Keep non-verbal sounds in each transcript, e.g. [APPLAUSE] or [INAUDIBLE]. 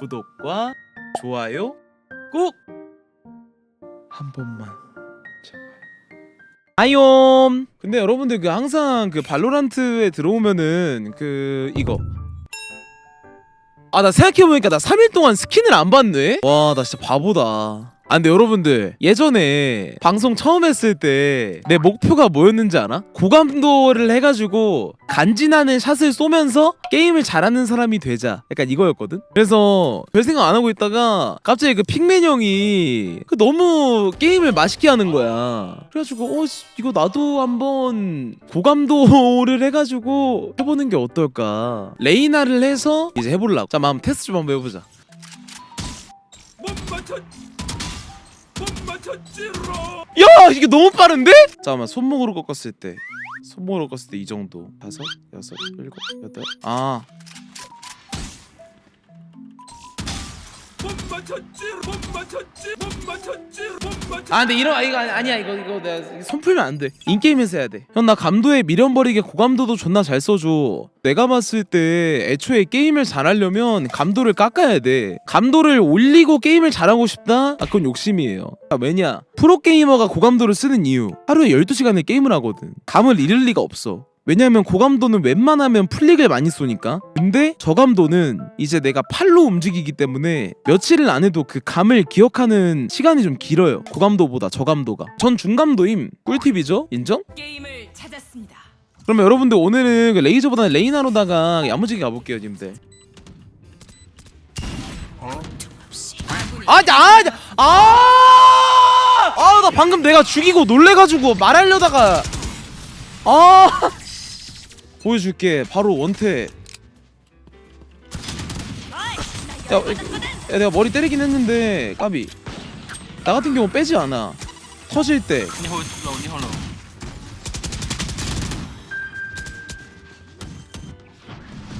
구독과 좋아요 꼭 한 번만. 아이옴. 근데 여러분들 그 항상 그 발로란트에 들어오면은 그 이거 아 나 생각해보니까 나 3일 동안 스킨을 안 봤네? 와 나 진짜 바보다 아 근데 여러분들 예전에 방송 처음 했을 때 내 목표가 뭐였는지 알아? 고감도를 해가지고 간지나는 샷을 쏘면서 게임을 잘하는 사람이 되자. 약간 이거였거든? 그래서 별 생각 안 하고 있다가 갑자기 그 픽맨 형이 그 너무 게임을 맛있게 하는 거야. 그래가지고 어 씨, 이거 나도 한번 고감도를 해가지고 해보는 게 어떨까? 레이나를 해서 이제 해보려고. 자 마음 테스트 좀 한번 해보자 야 이게 너무 빠른데? 잠깐만 손목으로 꺾었을 때 손목으로 꺾었을 때 이 정도. 다섯 여섯 일곱 여덟. 아 아 근데 이런 아, 이거 아니- 아니야 이거 이거 내가 손 풀면 안 돼. 인게임에서 해야 돼 형 나 감도에 미련 버리게 고감도도 존나 잘 써줘. 내가 봤을 때 애초에 게임을 잘하려면 감도를 깎아야 돼. 감도를 올리고 게임을 잘하고 싶다? 아 그건 욕심이에요. 아, 왜냐? 프로게이머가 고감도를 쓰는 이유. 하루에 12시간을 게임을 하거든. 감을 잃을 리가 없어 왜냐면 고감도는 웬만하면 플릭을 많이 쏘니까. 근데 저감도는 이제 내가 팔로 움직이기 때문에 며칠을 안 해도 그 감을 기억하는 시간이 좀 길어요. 고감도보다 저감도가. 전 중감도임. 꿀팁이죠? 인정? 게임을 찾았습니다. 그러면 여러분들 오늘은 그 레이저보다는 레이나로다가 야무지게 가볼게요 님들. 아, 나, 나, 아, 아, 나 방금 내가 죽이고 놀래가지고 말하려다가, 아, 보여줄게. 바로 원태. 야, 야, 내가 머리 때리긴 했는데 까비. 나 같은 경우 빼지 않아. 터질 때. 你好老，你好老。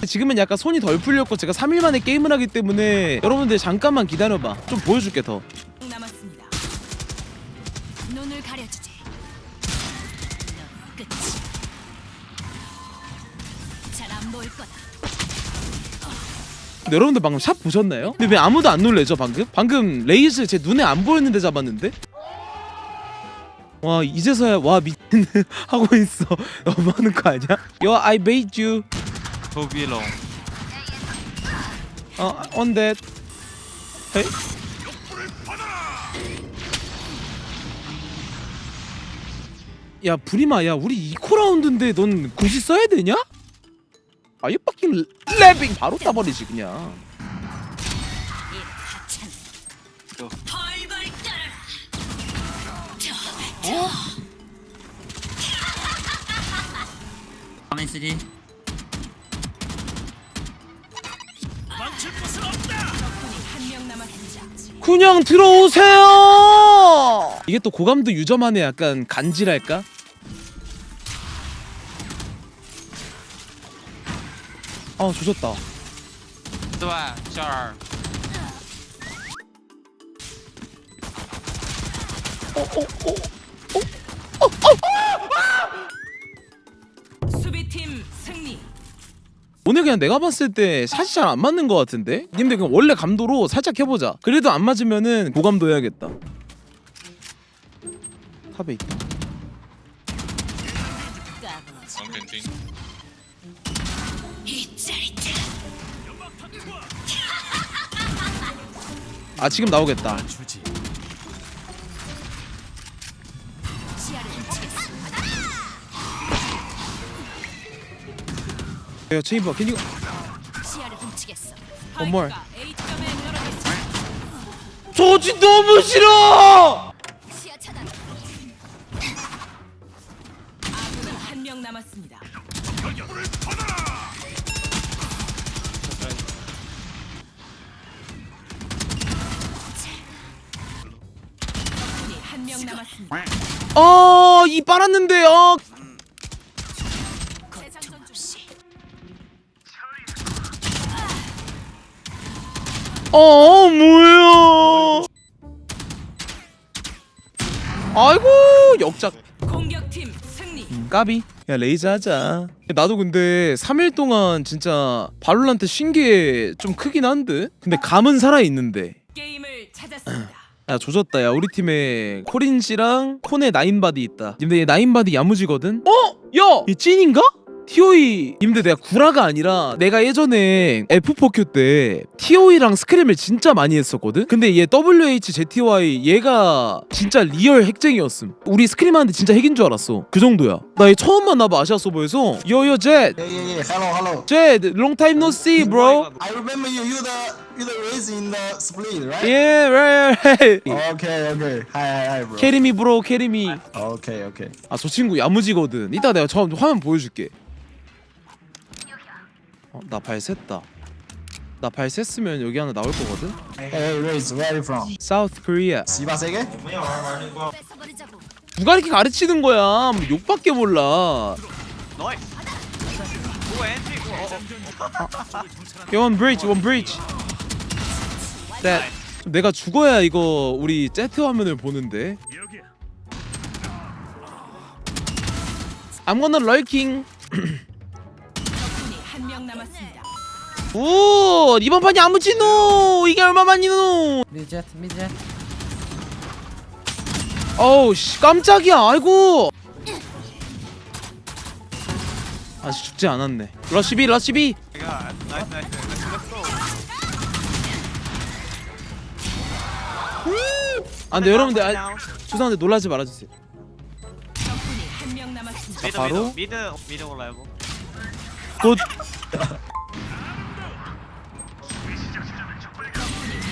지금은 약간 손이 덜 풀렸고 제가 3일 만에 게임을 하기 때문에 여러분들 잠깐만 기다려봐. 좀 보여줄게 더. 근데 여러분들 방금 샷 보셨나요? 근데 왜 아무도 안 놀래죠 방금? 방금 레이스 제 눈에 안 보였는데 잡았는데? 와 이제서야 와 미친 [LAUGHS] 하고 있어 [LAUGHS] 너무 하는 거 아니야? Yo I made you To be long. 어 on 헤이 야 브리마 야 우리 2코 라운드인데 넌 굳이 써야 되냐? 아 fucking 랩빙 바로 따버리지 그냥 명 남았습니다. 그냥 들어오세요. 이게 또 고감도 유저만의 약간 간지랄까? 아 조졌다. 对，小二， 수비팀 승리. 오늘 그냥 내가 봤을 때 샷이 잘 안 맞는 것 같은데? 님들 그냥 원래 감도로 살짝 해보자. 그래도 안 맞으면은 고감도 해야겠다. 탑에 있다. 까불지. 아 지금 나오겠다. 야 체인버 떨어져 있어. 저지 너무 싫어. 아군은 한명 남았습니다. 한명 남았습니다. 아 이 빨았는데 아. 없이 어 뭐야? 아이고 역작 공격팀 승리. 까비 야 레이저 하자 나도 근데 3일 동안 진짜 발로란트 신기에 좀 크긴 한데 근데 감은 살아 있는데 게임을 찾았습니다. 야 조졌다 야 우리 팀에 코린 씨랑 콘의 나인바디 있다 근데 얘 나인바디 야무지거든? 어? 야! 얘 찐인가? TOE 근데 내가 구라가 아니라 내가 예전에 F4Q 때 TOE랑 스크림을 진짜 많이 했었거든? 근데 얘 WHZTY 얘가 진짜 리얼 핵쟁이였음 우리 스크림 하는데 진짜 핵인 줄 알았어 그 정도야 나 얘 처음 만나봐 아시아 서버에서 요요 젯! Yeah. Hello, hello. 젯! long time no see bro I remember you. You the the race in the split, right? yeah right right Okay, okay. Hi, hi, hi, bro. 캐리미 브로 캐리미 Okay, okay. 아 저 친구 야무지거든 이따 내가 저 화면 보여줄게 어, 나 발 샜다 나 발 샜으면 여기 하나 나올 거거든 Hey, race. Where are you from? South Korea 시바 세계? 뺏어버리자고. 누가 이렇게 가르치는 거야 뭐 욕밖에 몰라 오원 브릿지 원 브릿지 That. 내가 죽어야 이거 우리 제트 화면을 보는데. I'm gonna lurking 적군이 한 명 남았습니다. 오 이번 판이 아무지노 이게 얼마만이노 미드젯 미드젯 어우 씨 깜짝이야. 아이고. 아직 죽지 않았네. 러시비 러시비. 나이스 나이스 아 근데 여러분들 아, 죄송한데 놀라지 말아주세요. 적군이 한 명 남았습니다. 미드 바로? 미드. 미드 미드 올라요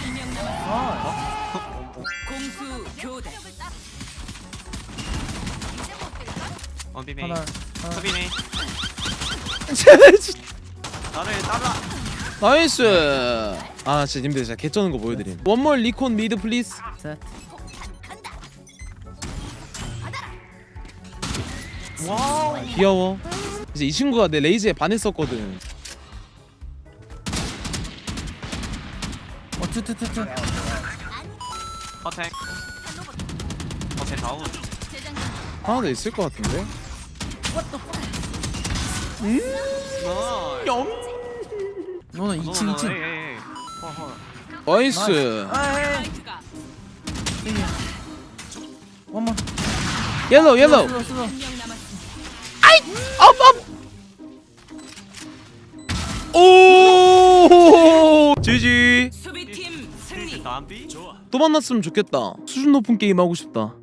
한명 남았습니다. 공수 교대. 원비메이. 하나 수비메이. [LAUGHS] 나를 따라. 나이스 아 진짜 님들 진짜 개쩌는 거 보여드림. 원몰 리콘 미드 플리즈 셋 귀여워. 이제 이 친구가 내 레이즈에 반했었거든. 어, 투투투투 어택. 오케이 다운. 하나 더 있을 것 같은데? 나이스 너는 2층 2층 에이 에이 허허 나이스. 파이크가 원more 옐로우 옐로우. 슬로우 슬로우 한명 남았습니다. 업업! 오! 지지. 수비팀 승리. 또 만났으면 좋겠다. 수준 높은 게임 하고 싶다